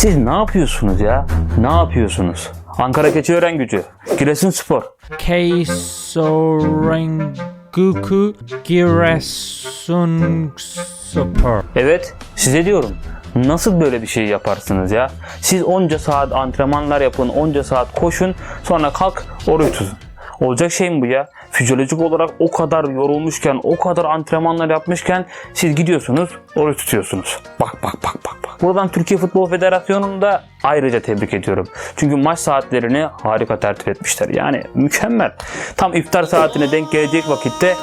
Siz ne yapıyorsunuz ya? Ne yapıyorsunuz? Ankara Keçiören Gücü, Giresunspor. Keisorengoku Giresunspor. Evet, size diyorum. Nasıl böyle bir şey yaparsınız ya? Siz onca saat antrenmanlar yapın, onca saat koşun, sonra kalk oruç tutun. Olacak şey mi bu ya? Fizyolojik olarak o kadar yorulmuşken, o kadar antrenmanlar yapmışken siz gidiyorsunuz, oruç tutuyorsunuz. Bak bak bak bak bak. Buradan Türkiye Futbol Federasyonu'nu da ayrıca tebrik ediyorum. Çünkü maç saatlerini harika tertip etmişler. Yani mükemmel. Tam iftar saatine denk gelecek vakitte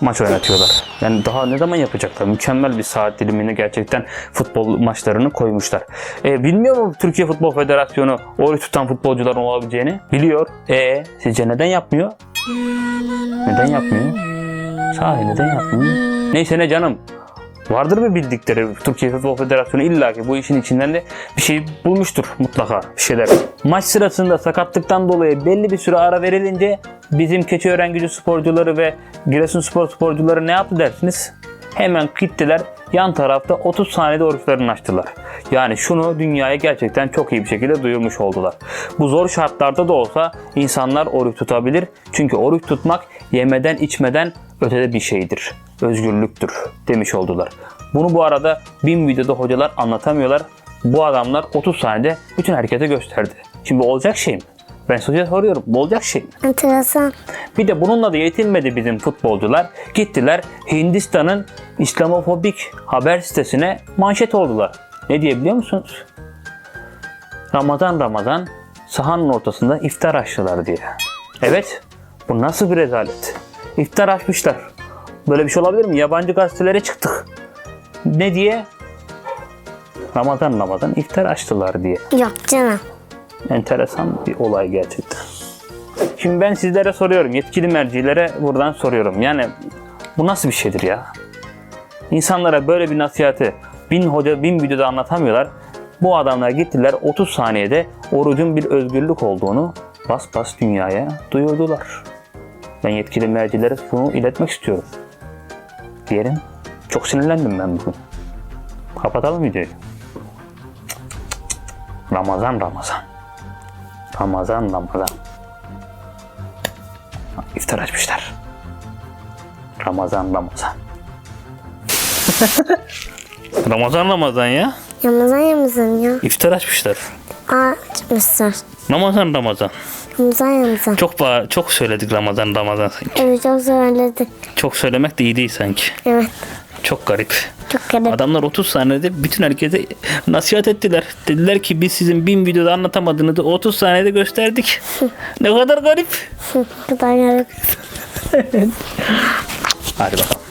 maç oynatıyorlar. Yani daha ne zaman yapacaklar? Mükemmel bir saat dilimini gerçekten futbol maçlarını koymuşlar. E, bilmiyor mu Türkiye Futbol Federasyonu oruç tutan futbolcuların olabileceğini? Biliyor. E sizce neden yapmıyor? Neden yapmıyor? Sahi neden yapmıyor? Neyse ne canım. Vardır bir bildikleri Türkiye Futbol Federasyonu illaki bu işin içinden de bir şey bulmuştur mutlaka bir şeyler. Maç sırasında sakatlıktan dolayı belli bir süre ara verilince bizim Keçiören Gücü sporcuları ve Giresunspor sporcuları ne yaptı dersiniz? Hemen gittiler yan tarafta 30 saniyede oruçlarını açtılar. Yani şunu dünyaya gerçekten çok iyi bir şekilde duyurmuş oldular. Bu zor şartlarda da olsa insanlar oruç tutabilir. Çünkü oruç tutmak yemeden içmeden ötede bir şeydir. Özgürlüktür demiş oldular. Bunu bu arada bin videoda hocalar anlatamıyorlar. Bu adamlar 30 saniyede bütün herkese gösterdi. Şimdi olacak şey mi? Ben size soruyorum. Bu olacak şey mi? Enteresan. Bir de bununla da yetinmedi bizim futbolcular. Gittiler Hindistan'ın İslamofobik haber sitesine manşet oldular. Ne diye biliyor musunuz? Ramazan Ramazan sahanın ortasında iftar açtılar diye. Evet, bu nasıl bir rezalet? İftar açmışlar. Böyle bir şey olabilir mi? Yabancı gazetelere çıktık. Ne diye? Ramazan Ramazan iftar açtılar diye. Yok canım. Enteresan bir olay gerçekten. Şimdi ben sizlere soruyorum, yetkili mercilere buradan soruyorum. Yani bu nasıl bir şeydir ya? İnsanlara böyle bir nasihati bin hoca bin videoda anlatamıyorlar. Bu adamlar gittiler 30 saniyede orucun bir özgürlük olduğunu bas bas dünyaya duyurdular. Ben yetkili mercilere bunu iletmek istiyorum. Diyelim. Çok sinirlendim ben bugün. Kapatalım videoyu. Ramazan Ramazan. Ramazan Ramazan. İftar açmışlar. Ramazan Ramazan. Ramazan Ramazan ya. Ramazan Ramazan ya. İftar açmışlar. Açmışlar. Ramazan Ramazan. Ramazan Ramazan. Çok ba- çok söyledik Ramazan Ramazan sanki. Evet çok söyledi. Çok söylemek de iyi değil sanki. Evet. Çok garip. Çok garip. Adamlar 30 saniyede bütün herkese nasihat ettiler. Dediler ki biz sizin bin videoda anlatamadığınızı 30 saniyede gösterdik. ne kadar garip. kadar garip. Hadi bakalım.